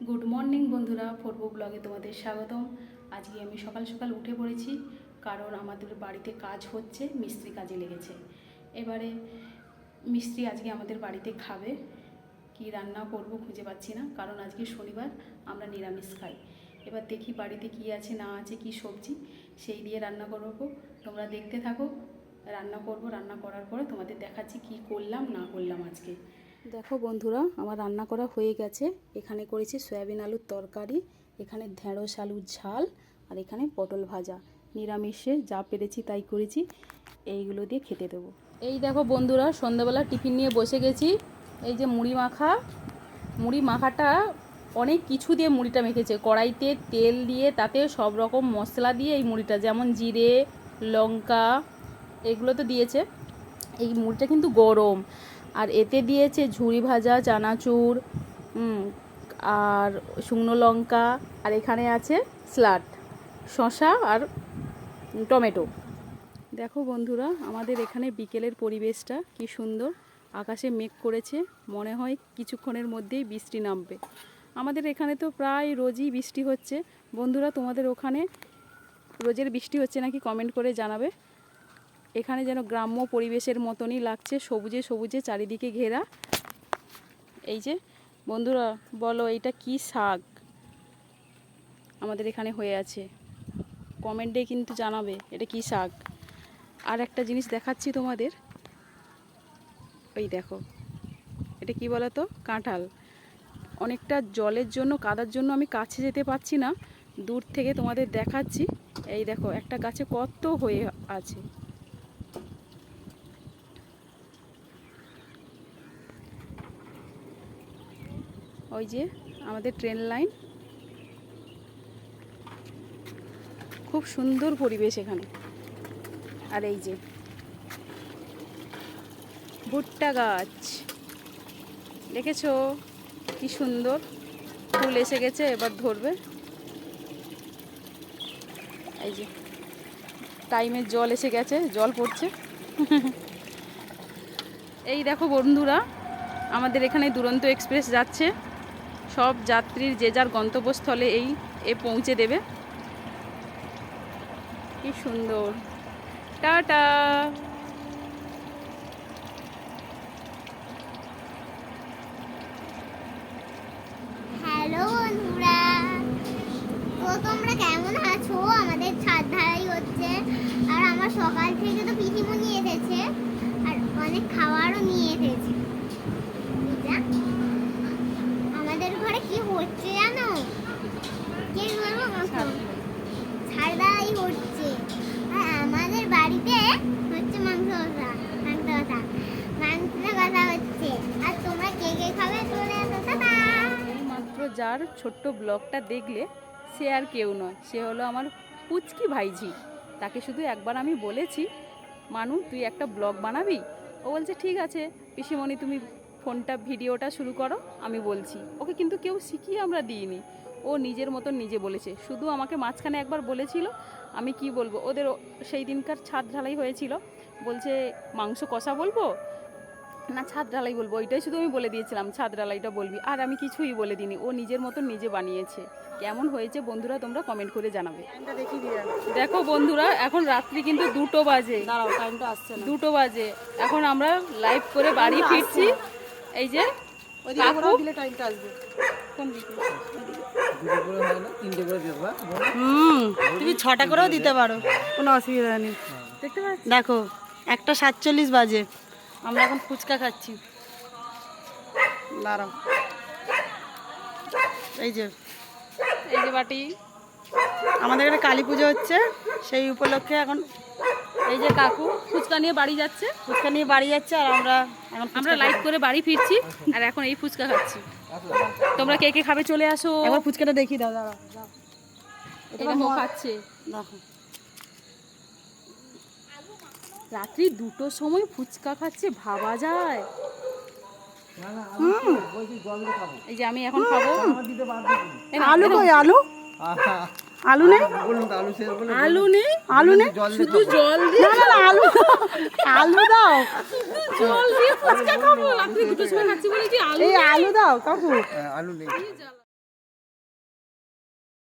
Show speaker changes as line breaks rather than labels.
Good morning বন্ধুরা, পূর্ব ব্লগে তোমাদের স্বাগতম। আজকে আমি সকাল সকাল উঠে পড়েছি, কারণ আমাদের বাড়িতে কাজ হচ্ছে, মিস্ত্রি কাজে লেগেছে। এবারে মিস্ত্রি আজকে আমাদের বাড়িতে খাবে, কি রান্না করব খুঁজে পাচ্ছি না, কারণ আজকে শনিবার, আমরা নিরামিষ খাই। এবার দেখি বাড়িতে কি আছে, না আছে, কি সবজি, সেই দিয়ে রান্না করব। তোমরা দেখতে থাকো, রান্না করব, রান্না করার পরে তোমাদের দেখাচ্ছি কি করলাম, না করলাম আজকে। দেখো বন্ধুরা, আমার রান্না করা হয়ে গেছে। এখানে করেছি সয়াবিন আলুর তরকারি, এখানে ঢেঁড়স আলুর ঝাল, আর এখানে পটল ভাজা। নিরামিষে যা পেরেছি তাই করেছি, এইগুলো দিয়ে খেতে দেবো। এই দেখো বন্ধুরা, সন্ধ্যাবেলা টিফিন নিয়ে বসে গেছি। এই যে মুড়ি মাখা, মুড়ি মাখাটা অনেক কিছু দিয়ে মুড়িটা মেখেছে। কড়াইতে তেল দিয়ে তাতে সব রকম মশলা দিয়ে এই মুড়িটা, যেমন জিরে, লঙ্কা, এগুলো তো দিয়েছে। এই মুড়িটা কিন্তু গরম। আর এতে দিয়েছে ঝুড়ি ভাজা, চানাচুর আর শুকনো লঙ্কা, আর এখানে আছে স্লাড শসা আর টমেটো। দেখো বন্ধুরা, আমাদের এখানে বিকেলের পরিবেশটা কি সুন্দর। আকাশে মেঘ করেছে, মনে হয় কিছুক্ষণের মধ্যেই বৃষ্টি নামবে। আমাদের এখানে তো প্রায় রোজই বৃষ্টি হচ্ছে। বন্ধুরা, তোমাদের ওখানে রোজের বৃষ্টি হচ্ছে নাকি কমেন্ট করে জানাবে। এখানে যেন গ্রাম্য পরিবেশের মতনই লাগছে, সবুজে সবুজে চারিদিকে ঘেরা। এই যে, বন্ধুরা, বলো এইটা কি শাক? আমাদের এখানে হয়ে আছে। কমেন্টে কিন্তু জানাবে, এটা কি শাক? আর একটা জিনিস দেখাচ্ছি তোমাদের। ওই দেখো, এটা কি বলো তো কাঁঠাল। অনেকটা জলের জন্য, কাদার জন্য আমি কাছে যেতে পারছি না। দূর থেকে তোমাদের দেখাচ্ছি। এই দেখো, একটা গাছে কত হয়ে আছে। ওই যে আমাদের ট্রেন লাইন। খুব সুন্দর পরিবেশ এখানে। আর এই যে ভুট্টা গাছ। দেখেছ? কি সুন্দর। ফুল এসে গেছে, এবার ধরবে। এই যে টাইমে জল এসে গেছে, জল পড়ছে। এই দেখো বন্ধুরা, আমাদের এখানে দুরন্ত এক্সপ্রেস যাচ্ছে। সব যাত্রীর যে যার গন্তব্যস্থলে এই এ পৌঁছে দেবে। কি সুন্দর। টাটা।
হ্যালো বন্ধুরা, তো তোমরা কেমন আছো? আমাদের ছাদ ঢালাই হচ্ছে, আর আমার সকাল থেকে তো পিসিমণি এসেছে, আর অনেক খাবারও নিয়ে এসেছে।
যার ছোট্ট ব্লগটা দেখলে সে আর কেউ নয়। সে হলো আমার পুচকি ভাইঝি। তাকে শুধু একবার আমি বলেছি, মানু, তুই একটা ব্লগ বানাবি? ও বলছে, ঠিক আছে। পিসিমণি, তুমি ফোনটা, ভিডিওটা শুরু করো। আমি বলছি, ওকে কিন্তু কেউ শিখিয়ে আমরা দিইনি। ও নিজের মতন নিজে বলেছে। শুধু আমাকে মাঝখানে একবার বলেছিল, আমি কি বলব? ওদের সেই দিনকার ছাদ ঢালাই হয়েছিল। বলছে, মাংস কষা বলব? না ছাদ ঢালাই বলব ওইটাই শুধু আমি বলে দিয়েছিলাম ছাদ ঢালাইটা বলবি। আর আমি কিছুই বলে দিইনি ও নিজের মতন নিজে বানিয়েছে। কেমন হয়েছে বন্ধুরা তোমরা কমেন্ট করে জানাবে। দেখো বন্ধুরা এখন রাত্রি কিন্তু দুটো বাজে।
দাঁড়াও টাইমটা আসছে না।
দুটো বাজে। এখন আমরা লাইভ করে বাড়ি ফিরছি। এই যে
হয় না তিনটে করে দেবা বলো
হুম তুমি ছটা করেও দিতে পারো। কোনো অসুবিধা নেই। দেখো একটা সাতচল্লিশ বাজে। আমরা এখন ফুচকা খাচ্ছি। দাঁড়াও। এই যে।
এই যে বাটি।
আমাদের এখানে কালী পুজো হচ্ছে সেই উপলক্ষে এখন
এই যে কাকু ফুচকা নিয়ে বাড়ি যাচ্ছে।
ফুচকা নিয়ে বাড়ি যাচ্ছে আর আমরা এখন
আমরা লাইট করে বাড়ি ফিরছি আর এখন এই ফুচকা খাচ্ছি। তোমরা কে কে খাবে চলে আসো।
একবার ফুচকাটা দেখি দাও দাঁড়াও।
এটা খাচ্ছে।
দেখো।
রাত্রি দুটোর সময় ফুচকা খাচ্ছে ভাবা যায়। এই যে আমি এখন খাব।
আলু কই আলু? আলু নেই?
আলু
নেই?
আলু নেই?
শুধু জল দিয়ে
না না না, আলু আলু দাও।
জল দিয়ে ফুচকা খাব। রাত্রি দুটোর সময় খাচ্ছি বলে কি আলু
এই আলু দাও কাকু।
হ্যাঁ, আলু নেই।